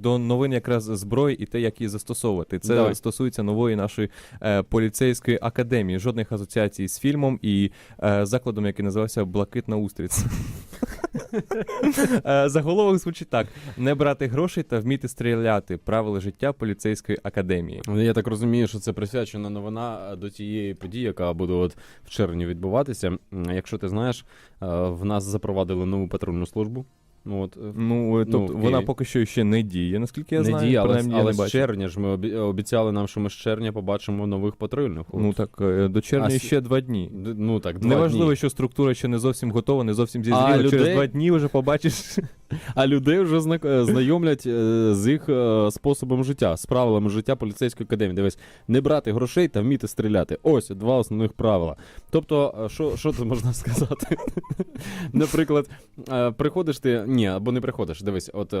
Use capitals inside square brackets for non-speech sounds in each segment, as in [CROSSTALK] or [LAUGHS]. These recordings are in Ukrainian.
До новин якраз зброї і те, як її застосовувати. Це Давай. стосується нової нашої е, поліцейської академії. Жодних асоціацій з фільмом і е, закладом, який називався Блакитна устриць. Е, Заголовок звучить так: не брати грошей та вміти стріляти. Правила життя поліцейської академії. Я так розумію, що це присвячена новина до тієї події, яка буде от в червні відбуватися. Якщо ти знаєш, е, в нас запровадили нову патрульну службу. Ну, От, е, Ну, тобто окей. вона поки що ще не діє, наскільки я не знаю. діє, але, принаймні, я але не з червня ж ми обі- обіцяли нам, що ми з червня побачимо нових патрульних. Ну так, е, до червня А ще два дні. Ну так, два Неважливо, дні. що структура ще не зовсім готова, не зовсім зізріла. Через два дні вже побачиш. А людей вже зна- е, знайомлять е, з їх способом життя, з правилами життя поліцейської академії. Дивись, не брати грошей та вміти стріляти. Ось два основних правила. Тобто, що, що тут можна сказати? Наприклад, е, приходиш ти. Ні, або не приходиш. Дивись, от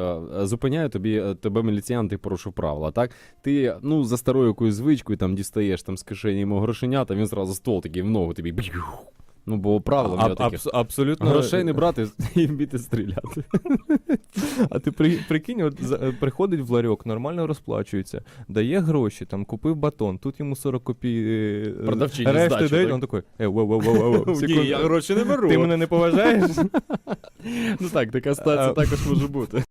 зупиняю тобі е, тебе міліціянт, ти порушив правила. Так? Ти ну за старою якоюсь звичкою там дістаєш там з кишені йому грошенята, він зразу стол такий в ногу тобі. Ну, бо правила в А- такі. абс- абсолютно. Грошей не [LAUGHS] брати і вміти стріляти. [LAUGHS] А ти при, прикинь, от за- е, приходить в ларьок, нормально розплачується, дає гроші, там купив батон, тут йому 40 копій. Продавчині решти здачу, дають, так? він такий, е, воу, воу, воу, воу, [LAUGHS] секунду. гроші не беру. Ти мене не поважаєш? Ну так, така ситуація також може бути.